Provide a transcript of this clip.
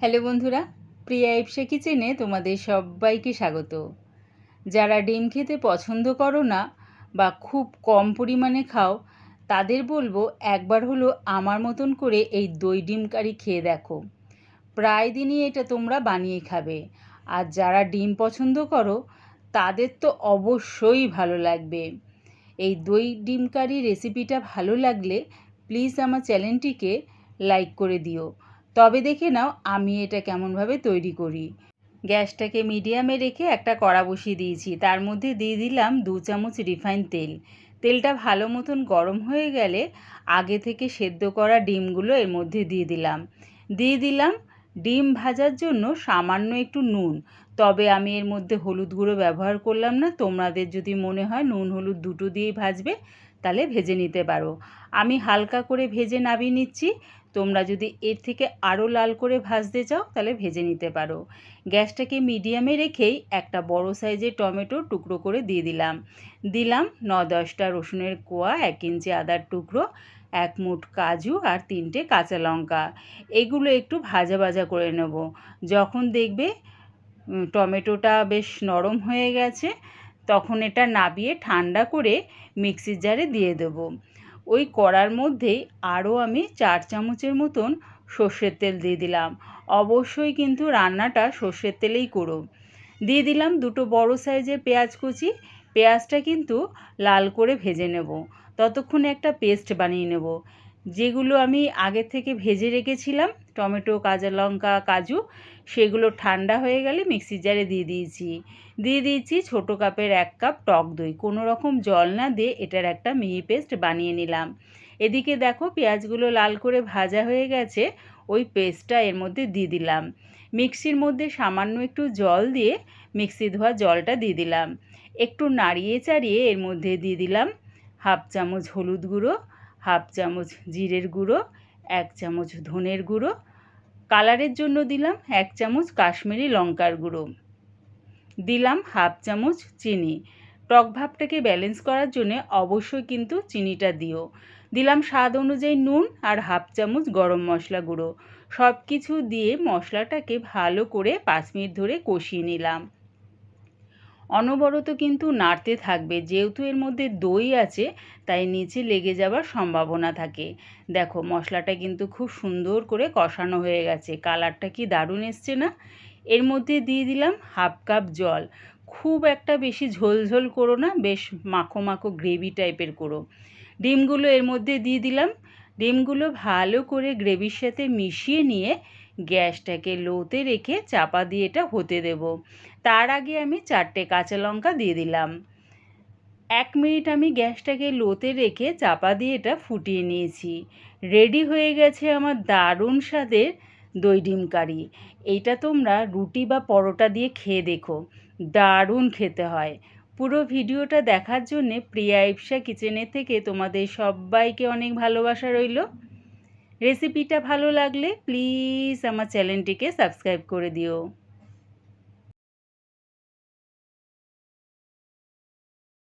Hello বন্ধুরা, প্রিয়া ইপসা কিচেনে তোমাদের সবাইকে স্বাগত। যারা ডিম খেতে পছন্দ করো না বা খুব কম পরিমাণে খাও, তাদের বলব একবার হলো আমার মতন করে এই দই ডিম কারি খেয়ে দেখো। প্রায় দিনই এটা তোমরা বানিয়ে খাবে। আর যারা ডিম পছন্দ করো, তাদের তো অবশ্যই ভালো লাগবে। এই দই ডিম কারি রেসিপিটা ভালো লাগলে প্লিজ আমার চ্যানেলটিকে লাইক করে দিও। তবে দেখে নাও আমি এটা কেমনভাবে তৈরি করি। গ্যাসটাকে মিডিয়ামে রেখে একটা কড়া বসিয়ে দিয়েছি। তার মধ্যে দিয়ে দিলাম দু চামচ রিফাইন তেল। তেলটা ভালো মতন গরম হয়ে গেলে আগে থেকে সেদ্ধ করা ডিমগুলো এর মধ্যে দিয়ে দিলাম। দিয়ে দিলাম ডিম ভাজার জন্য সামান্য একটু নুন। তবে আমি এর মধ্যে হলুদ গুঁড়ো ব্যবহার করলাম না। তোমাদের যদি মনে হয় নুন হলুদ দুটো দিয়েই ভাজবে, তাহলে ভেজে নিতে পারো। আমি হালকা করে ভেজে নামিয়ে নিচ্ছি। তোমরা যদি এর থেকে আরও লাল করে ভাজতে চাও, তাহলে ভেজে নিতে পারো। গ্যাসটাকে মিডিয়ামে রেখেই একটা বড় সাইজের টমেটো টুকরো করে দিয়ে দিলাম। দিলাম ন দশটা রসুনের কোয়া, এক ইঞ্চি আদার টুকরো, এক মুঠ কাজু আর তিনটে কাঁচা লঙ্কা। এগুলো একটু ভাজা ভাজা করে নেব। যখন দেখবে টমেটোটা বেশ নরম হয়ে গেছে, তখন এটা নাবিয়ে ঠান্ডা করে মিক্সির জারে দিয়ে দেবো। ওই কড়ার মধ্যেই আরও আমি চার চামচের মতন সর্ষের তেল দিয়ে দিলাম। অবশ্যই কিন্তু রান্নাটা সর্ষের তেলেই করো। দিয়ে দিলাম দুটো বড় সাইজের পেঁয়াজ কুচি। পেঁয়াজটা কিন্তু লাল করে ভেজে নেব। ততক্ষণে একটা পেস্ট বানিয়ে নেব। যেগুলো আমি আগে থেকে ভেজে রেখেছিলাম, টমেটো, কাঁচা লঙ্কা, কাজু, সেগুলো ঠান্ডা হয়ে গেলে মিক্সির জারে দিয়ে দিয়েছি। দিয়ে দিয়েছি ছোটো কাপের এক কাপ টক দই। কোনো রকম জল না দিয়ে এটার একটা মিহি পেস্ট বানিয়ে নিলাম। এদিকে দেখো পেঁয়াজগুলো লাল করে ভাজা হয়ে গেছে, ওই পেস্টটা এর মধ্যে দিয়ে দিলাম। মিক্সির মধ্যে সামান্য একটু জল দিয়ে মিক্সি ধোয়া জলটা দিয়ে দিলাম। একটু নাড়িয়ে চাড়িয়ে এর মধ্যে দিয়ে দিলাম হাফ চামচ হলুদ গুঁড়ো হাফ চামচ জিরের গুঁড়ো, এক চামচ ধনের গুঁড়ো। কালারের জন্য দিলাম এক চামচ কাশ্মীরি লঙ্কার গুঁড়ো। দিলাম হাফ চামচ চিনি। টক ভাবটাকে ব্যালেন্স করার জন্য অবশ্যই কিন্তু চিনিটা দিও। দিলাম স্বাদ অনুযায়ী নুন আর হাফ চামচ গরম মশলা গুঁড়ো। সব কিছু দিয়ে মশলাটাকে ভালো করে পাঁচ মিনিট ধরে কষিয়ে নিলাম। অনবরত কিন্তু নাড়তে থাকবে। যেহেতু এর মধ্যে দই আছে, তাই নিচে লেগে যাওয়ার সম্ভাবনা থাকে। দেখো, মশলাটা কিন্তু খুব সুন্দর করে কষানো হয়ে গেছে। কালারটা কি দারুণ এসছে না? এর মধ্যে দিয়ে দিলাম হাফ কাপ জল। খুব একটা বেশি ঝোল ঝোল করো না, বেশ মাখো মাখো গ্রেভি টাইপের করো। ডিমগুলো এর মধ্যে দিয়ে দিলাম। ডিমগুলো ভালো করে গ্রেভির সাথে মিশিয়ে নিয়ে গ্যাসটাকে লোতে রেখে চাপা দিয়ে এটা হতে দেব। তার আগে আমি চারটে কাঁচা লঙ্কা দিয়ে দিলাম। এক মিনিট আমি গ্যাসটাকে লোতে রেখে চাপা দিয়ে এটা ফুটিয়ে নিয়েছি। রেডি হয়ে গেছে আমার দারুণ স্বাদের দই ডিম কারি। এইটা তোমরা রুটি বা পরোটা দিয়ে খেয়ে দেখো। দারুণ খেতে হয়। পুরো ভিডিওটা দেখার জন্যে প্রিয়া ইপসা কিচেনের থেকে তোমাদের সবাইকে অনেক ভালোবাসা রইল। রেসিপিটা ভালো লাগলে প্লিজ আমার চ্যানেলটিকে সাবস্ক্রাইব করে দিও।